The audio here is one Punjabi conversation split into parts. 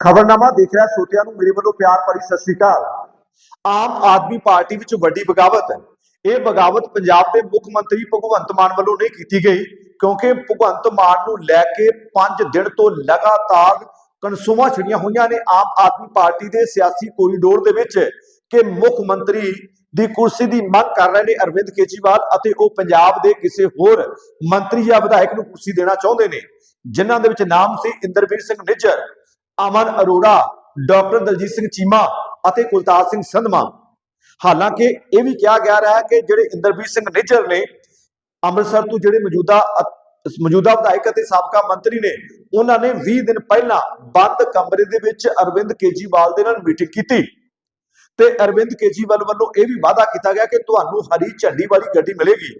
ਖਬਰਨਾਮਾ ਦੇਖ ਰਿਹਾ ਸਰੋਤਿਆਂ ਨੂੰ, ਮੇਰੇ ਵੱਲੋਂ ਪਿਆਰ ਭਰੀ ਸਤਿ ਸ੍ਰੀ ਅਕਾਲ। ਆਮ ਆਦਮੀ ਪਾਰਟੀ ਵਿੱਚ ਵੱਡੀ ਬਗਾਵਤ ਹੈ। ਇਹ ਬਗਾਵਤ ਪੰਜਾਬ ਦੇ ਮੁੱਖ ਮੰਤਰੀ ਭਗਵੰਤ ਮਾਨ ਵੱਲੋਂ ਨਹੀਂ ਕੀਤੀ ਗਈ, ਕਿਉਂਕਿ ਭਗਵੰਤ ਮਾਨ ਨੂੰ ਲੈ ਕੇ 5 ਦਿਨ ਤੋਂ ਲਗਾਤਾਰ ਕਨਸੂਮਾ ਛੜੀਆਂ ਹੋਈਆਂ ਨੇ ਆਮ ਆਦਮੀ ਪਾਰਟੀ ਦੇ ਸਿਆਸੀ ਕੋਰੀਡੋਰ ਦੇ ਵਿੱਚ ਕਿ ਮੁੱਖ ਮੰਤਰੀ ਦੀ ਕੁਰਸੀ ਦੀ ਮੰਗ ਕਰ ਰਹੇ ਨੇ ਅਰਵਿੰਦ ਕੇਜਰੀਵਾਲ ਅਤੇ ਉਹ ਪੰਜਾਬ ਦੇ ਕਿਸੇ ਹੋਰ ਮੰਤਰੀ ਜਾਂ ਵਿਧਾਇਕ ਨੂੰ ਕੁਰਸੀ ਦੇਣਾ ਚਾਹੁੰਦੇ ਨੇ, ਜਿਨ੍ਹਾਂ ਦੇ ਵਿੱਚ ਨਾਮ ਸੀ ਇੰਦਰਵੀਰ ਸਿੰਘ ਨਿੱਜਰ। ਅਮਨ ਅਰੋੜਾ, ਡਾਕਟਰ ਦਲਜੀਤ ਸਿੰਘ ਚੀਮਾ ਅਤੇ ਕੁਲਤਾਰ ਸਿੰਘ ਸੰਧਮਾ। ਹਾਲਾਂਕਿ ਇਹ ਵੀ ਕਿਹਾ ਗਿਆ ਰਿਹਾ ਕਿ ਜਿਹੜੇ ਇੰਦਰਵੀਰ ਸਿੰਘ ਨਿੱਜਰ ਨੇ, ਅੰਮ੍ਰਿਤਸਰ ਤੋਂ ਜਿਹੜੇ ਮੌਜੂਦਾ ਮੌਜੂਦਾ ਵਿਧਾਇਕ ਅਤੇ ਸਾਬਕਾ ਮੰਤਰੀ ਨੇ, ਉਹਨਾਂ ਨੇ 20 ਦਿਨ ਪਹਿਲਾਂ ਬੰਦ ਕਮਰੇ ਦੇ ਵਿੱਚ ਅਰਵਿੰਦ ਕੇਜਰੀਵਾਲ ਦੇ ਨਾਲ ਮੀਟਿੰਗ ਕੀਤੀ। ਤੇ ਅਰਵਿੰਦ ਕੇਜਰੀਵਾਲ ਵੱਲੋਂ ਇਹ ਵੀ ਵਾਅਦਾ ਕੀਤਾ ਗਿਆ ਕਿ ਤੁਹਾਨੂੰ ਹਰੀ ਝੰਡੀ ਵਾਲੀ ਗੱਡੀ ਮਿਲੇਗੀ।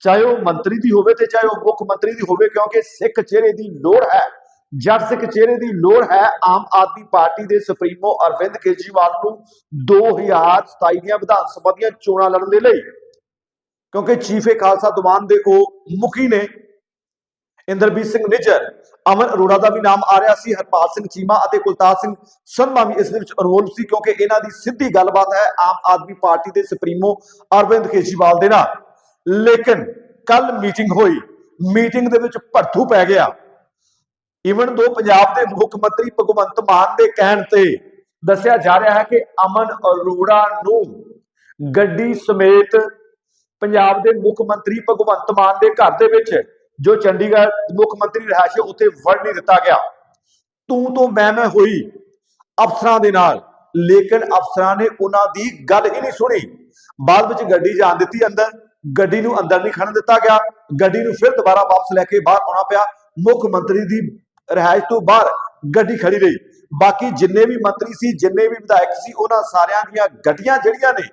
ਚਾਹੇ ਉਹ ਮੰਤਰੀ ਦੀ ਹੋਵੇ ਤੇ ਚਾਹੇ ਉਹ ਮੁੱਖ ਮੰਤਰੀ ਦੀ ਹੋਵੇ, ਕਿਉਂਕਿ ਸਿੱਖ ਚਿਹਰੇ ਦੀ ਲੋੜ ਹੈ। ਜਦ ਸਿੱਖ ਚਿਹਰੇ ਦੀ ਲੋੜ ਹੈ। ਆਮ ਆਦਮੀ ਪਾਰਟੀ ਦੇ ਸੁਪਰੀਮੋ ਅਰਵਿੰਦ ਕੇਜਰੀਵਾਲ ਨੂੰ 2027 ਦੀਆਂ ਵਿਧਾਨ ਸਭਾ ਦੀਆਂ ਚੋਣਾਂ ਲੜਨ ਦੇ ਲਈ। ਕਿਉਂਕਿ ਚੀਫ ਖਾਲਸਾ ਦੀਵਾਨ ਦੇ ਉਹ ਮੁਖੀ ਨੇ। ਇੰਦਰਬੀਰ ਸਿੰਘ ਨਿੱਜਰ, ਅਮਨ ਅਰੋੜਾ ਦਾ ਵੀ ਨਾਮ ਆ ਰਿਹਾ ਸੀ। ਹਰਪਾਲ ਸਿੰਘ ਚੀਮਾ ਅਤੇ ਕੁਲਤਾਰ ਸਿੰਘ ਸੰਧਮਾ ਵੀ ਇਸ ਦੇ ਵਿੱਚ ਇਨਵੋਲਵ ਸੀ ਕਿਉਂਕਿ ਇਹਨਾਂ ਦੀ ਸਿੱਧੀ ਗੱਲਬਾਤ ਹੈ ਆਮ ਆਦਮੀ ਪਾਰਟੀ ਦੇ ਸੁਪਰੀਮੋ ਅਰਵਿੰਦ ਕੇਜਰੀਵਾਲ ਦੇ ਨਾਲ। ਲੇਕਿਨ ਕੱਲ ਮੀਟਿੰਗ ਹੋਈ। ਮੀਟਿੰਗ ਦੇ ਵਿੱਚ ਭੜਥੂ ਪੈ ਗਿਆ। ਇਵਨ ਦੋ ਪੰਜਾਬ ਦੇ ਮੁੱਖ ਮੰਤਰੀ ਭਗਵੰਤ ਮਾਨ ਦੇ ਕਹਿਣ ਤੇ ਦੱਸਿਆ ਜਾ ਰਿਹਾ ਹੈ ਕਿ ਅਮਨ ਅਰੋੜਾ ਨੂੰ ਗੱਡੀ ਸਮੇਤ ਪੰਜਾਬ ਦੇ ਮੁੱਖ ਮੰਤਰੀ ਭਗਵੰਤ ਮਾਨ ਦੇ ਘਰ ਦੇ ਵਿੱਚ, ਜੋ ਚੰਡੀਗੜ੍ਹ ਮੁੱਖ ਮੰਤਰੀ ਰਿਹਾਇਸ਼ ਉੱਥੇ ਵੜ ਨਹੀਂ ਦਿੱਤਾ ਗਿਆ। ਤੂੰ ਤੋਂ ਮੈਂ ਮੈਂ ਹੋਈ ਅਫਸਰਾਂ ਦੇ ਨਾਲ, ਲੇਕਿਨ ਅਫਸਰਾਂ ਨੇ ਉਹਨਾਂ ਦੀ ਗੱਲ ਹੀ ਨਹੀਂ ਸੁਣੀ। ਬਾਅਦ ਵਿੱਚ ਗੱਡੀ ਜਾਣ ਦਿੱਤੀ ਅੰਦਰ, ਗੱਡੀ ਨੂੰ ਅੰਦਰ ਨਹੀਂ ਖੜਨ ਦਿੱਤਾ ਗਿਆ। ਗੱਡੀ ਨੂੰ ਫਿਰ ਦੁਬਾਰਾ ਵਾਪਸ ਲੈ ਕੇ ਬਾਹਰ ਆਉਣਾ ਪਿਆ। ਮੁੱਖ ਮੰਤਰੀ ਦੀ ਰਿਹਾਇਸ਼ ਤੋਂ ਬਾਹਰ ਗੱਡੀ ਖੜੀ ਰਹੀ। ਬਾਕੀ ਜਿੰਨੇ ਵੀ ਮੰਤਰੀ ਸੀ, ਜਿੰਨੇ ਵੀ ਵਿਧਾਇਕ ਸੀ, ਉਹਨਾਂ ਸਾਰਿਆਂ ਦੀਆਂ ਗੱਡੀਆਂ ਜਿਹੜੀਆਂ ਨੇ,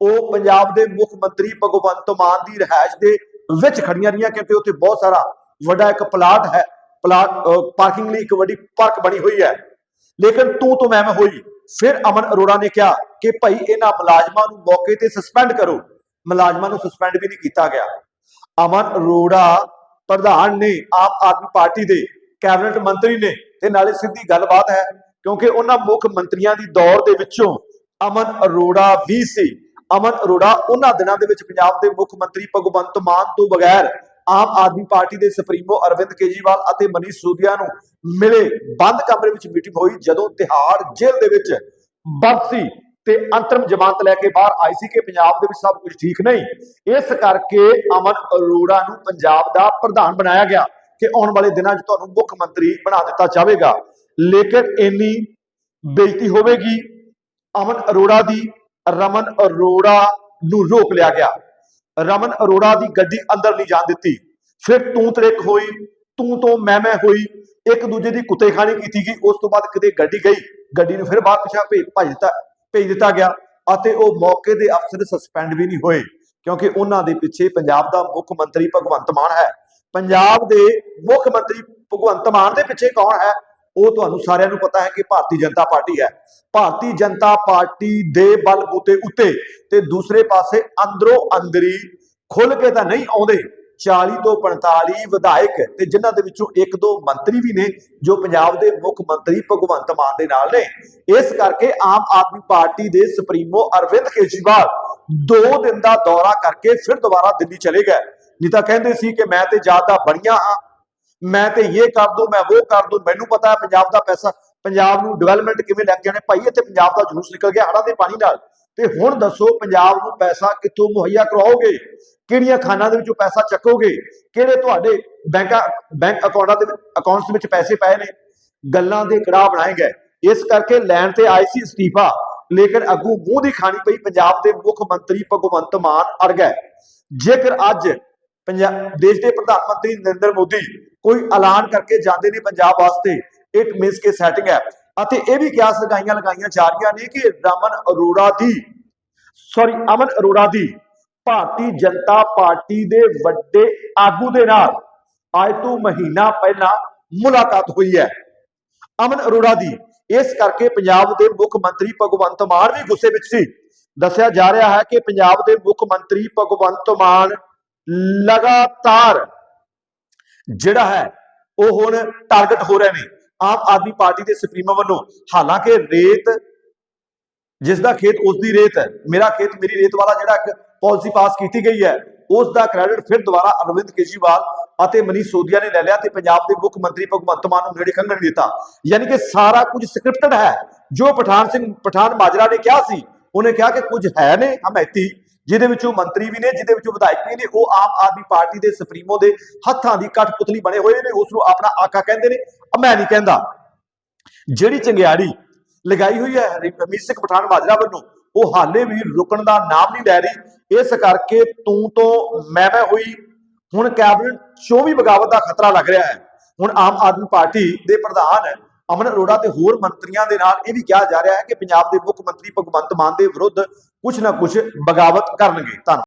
ਉਹ ਪੰਜਾਬ ਦੇ ਮੁੱਖ ਮੰਤਰੀ ਭਗਵੰਤ ਮਾਨ ਦੀ ਰਿਹਾਇਸ਼ ਦੇ ਵਿੱਚ ਖੜੀਆਂ ਰਹੀਆਂ ਕਿਉਂਕਿ ਉੱਥੇ ਬਹੁਤ ਸਾਰਾ ਵੱਡਾ ਇੱਕ ਪਲਾਟ ਹੈ। ਪਲਾਟ ਪਾਰਕਿੰਗ ਲਈ ਇੱਕ ਵੱਡੀ ਪਾਰਕ ਬਣੀ ਹੋਈ ਹੈ। ਲੇਕਿਨ ਤੂੰ ਤੋਂ ਮੈਂ ਮੈਂ ਹੋਈ। ਫਿਰ ਅਮਨ ਅਰੋੜਾ ਨੇ ਕਿਹਾ ਕਿ ਭਾਈ ਇਹਨਾਂ ਮੁਲਾਜ਼ਮਾਂ ਨੂੰ ਮੌਕੇ ਤੇ ਸਸਪੈਂਡ ਕਰੋ। ਮੁਲਾਜ਼ਮਾਂ ਨੂੰ ਸਸਪੈਂਡ ਵੀ ਨਹੀਂ ਕੀਤਾ ਗਿਆ। ਅਮਨ ਅਰੋੜਾ ਪ੍ਰਧਾਨ ਨੇ ਆਮ ਆਦਮੀ ਪਾਰਟੀ ਦੇ ਕੈਬਨਿਟ ਮੰਤਰੀ ਨੇ ਤੇ ਨਾਲੇ ਸਿੱਧੀ ਗੱਲਬਾਤ ਹੈ, ਕਿਉਂਕਿ ਉਹਨਾਂ ਮੁੱਖ ਮੰਤਰੀਆਂ ਦੀ ਦੌਰ ਦੇ ਵਿੱਚੋਂ ਅਮਨ ਅਰੋੜਾ ਵੀ ਸੀ। ਅਮਨ ਅਰੋੜਾ ਉਹਨਾਂ ਦਿਨਾਂ ਦੇ ਵਿੱਚ ਪੰਜਾਬ ਦੇ ਮੁੱਖ ਮੰਤਰੀ ਭਗਵੰਤ ਮਾਨ ਤੋਂ ਬਗੈਰ ਆਮ ਆਦਮੀ ਪਾਰਟੀ ਦੇ ਸੁਪਰੀਮੋ ਅਰਵਿੰਦ ਕੇਜਰੀਵਾਲ ਅਤੇ ਮਨੀਸ਼ ਸੂਦੀਆ ਨੂੰ ਮਿਲੇ ਬੰਦ ਕਮਰੇ ਵਿੱਚ ਮੀਟਿੰਗ ਹੋਈ, ਜਦੋਂ ਤਿਹਾੜ ਜੇਲ੍ਹ ਦੇ ਵਿੱਚ ਬੰਦ ਸੀ ਤੇ ਅੰਤਰਮ ਜ਼ਮਾਨਤ ਲੈ ਕੇ ਬਾਹਰ ਆਈ ਸੀ ਕਿ ਪੰਜਾਬ ਦੇ ਵਿੱਚ ਸਭ ਕੁਝ ਠੀਕ ਨਹੀਂ। ਇਸ ਕਰਕੇ ਅਮਨ ਅਰੋੜਾ ਨੂੰ ਪੰਜਾਬ ਦਾ ਪ੍ਰਧਾਨ ਬਣਾਇਆ ਗਿਆ। ਕਿ ਆਉਣ ਵਾਲੇ ਦਿਨਾਂ 'ਚ ਤੁਹਾਨੂੰ ਮੁੱਖ ਮੰਤਰੀ ਬਣਾ ਦਿੱਤਾ ਜਾਵੇਗਾ। ਲੇਕਿਨ ਇੰਨੀ ਬੇਇੱਜ਼ਤੀ ਹੋਵੇਗੀ, ਅਮਨ ਅਰੋੜਾ ਦੀ, ਰਮਨ ਅਰੋੜਾ ਨੂੰ ਰੋਕ ਲਿਆ ਗਿਆ। ਰਮਨ ਅਰੋੜਾ ਦੀ ਗੱਡੀ ਅੰਦਰ ਨਹੀਂ ਜਾਣ ਦਿੱਤੀ। ਫਿਰ ਤੂੰ ਤਰੇਕ ਹੋਈ, ਤੂੰ ਤੋਂ ਮੈਂ ਮੈਂ ਹੋਈ, ਇੱਕ ਦੂਜੇ ਦੀ ਕੁੱਤੇਖਾਨੀ ਕੀਤੀ ਗਈ, ਉਸ ਤੋਂ ਬਾਅਦ ਕਿਤੇ ਗੱਡੀ ਗਈ, ਗੱਡੀ ਨੂੰ ਫਿਰ ਬਾਹਰ ਪਿਛਾ ਭੇਜ ਭੱਜ ਦਿੱਤਾ, ਭੇਜ ਦਿੱਤਾ ਗਿਆ ਅਤੇ ਉਹ ਮੌਕੇ ਦੇ ਅਫਸਰ ਸਸਪੈਂਡ ਵੀ ਨਹੀਂ ਹੋਏ, ਕਿਉਂਕਿ ਉਹਨਾਂ ਦੇ ਪਿੱਛੇ ਪੰਜਾਬ ਦਾ ਮੁੱਖ ਮੰਤਰੀ ਭਗਵੰਤ ਮਾਨ ਹੈ। ਪੰਜਾਬ ਦੇ ਮੁੱਖ ਮੰਤਰੀ ਭਗਵੰਤ ਮਾਨ ਦੇ ਪਿੱਛੇ ਕੌਣ ਹੈ? ਉਹ ਤੁਹਾਨੂੰ ਸਾਰਿਆਂ ਨੂੰ ਪਤਾ ਹੈ ਕਿ ਭਾਰਤੀ ਜਨਤਾ ਪਾਰਟੀ ਹੈ। ਭਾਰਤੀ ਜਨਤਾ ਪਾਰਟੀ ਦੇ ਬਲਬੂਤੇ ਉੱਤੇ ਤੇ ਦੂਸਰੇ ਪਾਸੇ ਅੰਦਰੋਂ ਅੰਦਰੀ ਖੁੱਲ ਕੇ ਤਾਂ ਨਹੀਂ ਆਉਂਦੇ। 40 ਤੋਂ 45 ਵਿਧਾਇਕ ਤੇ ਜਿਨ੍ਹਾਂ ਦੇ ਵਿੱਚੋਂ ਇੱਕ ਦੋ ਮੰਤਰੀ ਵੀ ਨੇ ਜੋ ਪੰਜਾਬ ਦੇ ਮੁੱਖ ਮੰਤਰੀ ਭਗਵੰਤ ਮਾਨ ਦੇ ਨਾਲ ਨੇ। ਇਸ ਕਰਕੇ ਆਮ ਆਦਮੀ ਪਾਰਟੀ ਦੇ ਸੁਪਰੀਮੋ ਅਰਵਿੰਦ ਕੇਜਰੀਵਾਲ 2 ਦਿਨ ਦਾ ਦੌਰਾ ਕਰਕੇ ਫਿਰ ਦੁਬਾਰਾ ਦਿੱਲੀ ਚਲੇ ਗਏ। ਨਹੀਂ ਤਾਂ ਕਹਿੰਦੇ ਸੀ ਕਿ ਮੈਂ ਤੇ ਜ਼ਿਆਦਾ ਬੜੀਆਂ ਹਾਂ, ਮੈਂ ਤੇ ਇਹ ਕਰ ਦੂੰ, ਮੈਂ ਉਹ ਕਰ ਦੂੰ, ਮੈਨੂੰ ਪਤਾ ਹੈ ਪੰਜਾਬ ਦਾ ਪੈਸਾ, ਪੰਜਾਬ ਨੂੰ ਡਿਵੈਲਪਮੈਂਟ ਕਿਵੇਂ ਲੈ ਕੇ ਜਾਣੇ, ਭਾਈ ਇੱਥੇ ਪੰਜਾਬ ਦਾ ਜਲੂਸ ਨਿਕਲ ਗਿਆ ਹੜ੍ਹਾਂ ਦੇ ਪਾਣੀ ਨਾਲ। ਤੇ ਹੁਣ ਦੱਸੋ ਪੰਜਾਬ ਨੂੰ ਪੈਸਾ ਕਿੱਥੋਂ ਮੁਹੱਈਆ ਕਰਾਓਗੇ? ਕਿਹੜੀਆਂ ਖਾਨਾਂ ਦੇ ਵਿੱਚੋਂ ਪੈਸਾ ਚੱਕੋਗੇ? ਕਿਹੜੇ ਤੁਹਾਡੇ ਬੈਂਕਾਂ, ਬੈਂਕ ਅਕਾਊਂਟਾਂ ਦੇ ਅਕਾਊਂਟਸ ਵਿੱਚ ਪੈਸੇ ਪਏ ਨੇ? ਗੱਲਾਂ ਦੇ ਕੜਾਹ ਬਣਾਏ ਗਏ। ਇਸ ਕਰਕੇ ਲੈਣ ਤੇ ਆਈ ਸੀ ਅਸਤੀਫਾ, ਲੇਕਿਨ ਅੱਗੂ ਮੂੰਹ ਦੀ ਖਾਣੀ ਪਈ, ਪੰਜਾਬ ਦੇ ਮੁੱਖ ਮੰਤਰੀ ਭਗਵੰਤ ਮਾਨ ਅੜ ਗਏ। ਜੇਕਰ ਅੱਜ ਪੰਜਾਬ, ਦੇਸ਼ ਦੇ ਪ੍ਰਧਾਨ ਮੰਤਰੀ ਨਰਿੰਦਰ ਮੋਦੀ ਕੋਈ ਐਲਾਨ ਕਰਕੇ ਜਾਂਦੇ ਨੇ ਪੰਜਾਬ ਵਾਸਤੇ। ਇਟ ਮੀਨਸ ਕਿ ਸੈਟਿੰਗ ਹੈ। ਅਤੇ ਇਹ ਵੀ ਕਿਆਸ ਲਗਾਈਆਂ ਲਗਾਈਆਂ ਜਾ ਰਹੀਆਂ ਨੇ ਕਿ ਰਮਨ ਅਰੋੜਾ ਦੀ ਸੌਰੀ ਅਮਨ ਅਰੋੜਾ ਦੀ ਭਾਰਤੀ ਜਨਤਾ ਪਾਰਟੀ ਦੇ ਵੱਡੇ ਆਗੂ ਦੇ ਨਾਲ ਅੱਜ ਤੋਂ ਮਹੀਨਾ ਪਹਿਲਾਂ ਮੁਲਾਕਾਤ ਹੋਈ ਹੈ। ਅਮਨ ਅਰੋੜਾ ਦੀ ਇਸ ਕਰਕੇ ਪੰਜਾਬ ਦੇ ਮੁੱਖ ਮੰਤਰੀ ਭਗਵੰਤ ਮਾਨ ਵੀ ਗੁੱਸੇ ਵਿੱਚ ਸੀ। ਦੱਸਿਆ ਜਾ ਰਿਹਾ ਹੈ ਕਿ ਪੰਜਾਬ ਦੇ ਮੁੱਖ ਮੰਤਰੀ ਭਗਵੰਤ ਮਾਨ ਲਗਾਤਾਰ ਜਿਹੜਾ ਹੈ, ਉਹ ਹੁਣ ਟਾਰਗੇਟ ਹੋ ਰਹੇ ਨੇ। ਆਮ ਆਦਮੀ ਪਾਰਟੀ ਦੇ ਸੁਪਰੀਮੋ ਵੱਲੋਂ, ਹਾਲਾਂਕਿ ਰੇਤ ਜਿਸ ਦਾ ਖੇਤ ਉਸ ਦੀ ਰੇਤ ਹੈ, ਮੇਰਾ ਖੇਤ, ਮੇਰੀ ਰੇਤ ਵਾਲਾ ਜਿਹੜਾ ਇੱਕ ਪਾਲਿਸੀ ਪਾਸ ਕੀਤੀ ਗਈ ਹੈ ਉਸ ਦਾ ਕ੍ਰੈਡਿਟ ਫਿਰ ਦੁਬਾਰਾ ਅਰਵਿੰਦ ਕੇਜਰੀਵਾਲ ਅਤੇ ਮਨੀਸ਼ ਸੋਦੀਆ ਨੇ ਲੈ ਲਿਆ ਤੇ ਪੰਜਾਬ ਦੇ ਮੁੱਖ ਮੰਤਰੀ ਭਗਵੰਤ ਮਾਨ ਨੂੰ ਨੇੜੇ ਖੰਗਣ ਦਿੱਤਾ। ਯਾਨੀ ਕਿ ਸਾਰਾ ਕੁਝ ਸਕ੍ਰਿਪਟਡ ਹੈ। ਜੋ ਪਠਾਨ ਸਿੰਘ, ਪਠਾਨ ਮਾਜਰਾ ਨੇ ਕਿਹਾ ਸੀ, ਉਹਨੇ ਕਿਹਾ ਕਿ ਕੁਝ ਹੈ ਨੇ ਹਮੈਤੀ ਜਿਹਦੇ ਵਿੱਚੋਂ ਮੰਤਰੀ ਵੀ ਨੇ, ਜਿਹਦੇ ਵਿੱਚੋਂ ਵਿਧਾਇਕ ਵੀ ਨੇ, ਉਹ ਆਮ ਆਦਮੀ ਪਾਰਟੀ ਦੇ ਸੁਪਰੀਮੋ ਦੇ ਹੱਥਾਂ ਦੀ ਕਠਪੁਤਲੀ ਬਣੇ ਹੋਏ ਨੇ ਉਸ ਨੂੰ ਆਪਣਾ ਆਕਾ ਕਹਿੰਦੇ ਨੇ। ਮੈਂ ਨਹੀਂ ਕਹਿੰਦਾ। ਜਿਹੜੀ ਚੰਗਿਆੜੀ ਲਗਾਈ ਹੋਈ ਹੈ ਰਮੀਤ ਸਿੰਘ ਪਠਾਨ ਮਾਜਰਾ ਵੱਲੋਂ, ਉਹ ਹਾਲੇ ਵੀ ਰੁਕਣ ਦਾ ਨਾਮ ਨਹੀਂ ਲੈ ਰਹੀ। ਇਸ ਕਰਕੇ ਤੂੰ ਤੋਂ ਮੈਂ ਮੈਂ ਹੋਈ, ਹੁਣ ਕੈਬਨਿਟ 'ਚੋਂ ਵੀ ਬਗਾਵਤ ਦਾ ਖਤਰਾ ਲੱਗ ਰਿਹਾ ਹੈ। ਹੁਣ ਆਮ ਆਦਮੀ ਪਾਰਟੀ ਦੇ ਪ੍ਰਧਾਨ ਅਮਨ ਅਰੋੜਾ ਤੇ ਹੋਰ ਮੰਤਰੀਆਂ ਦੇ ਨਾਲ ਇਹ ਵੀ ਕਿਹਾ ਜਾ ਰਿਹਾ ਹੈ ਕਿ ਪੰਜਾਬ ਦੇ ਮੁੱਖ ਮੰਤਰੀ ਭਗਵੰਤ ਮਾਨ ਦੇ ਵਿਰੁੱਧ ਕੁਝ ਨਾ ਕੁਝ ਬਗਾਵਤ ਕਰਨਗੇ। ਧੰਨਵਾਦ।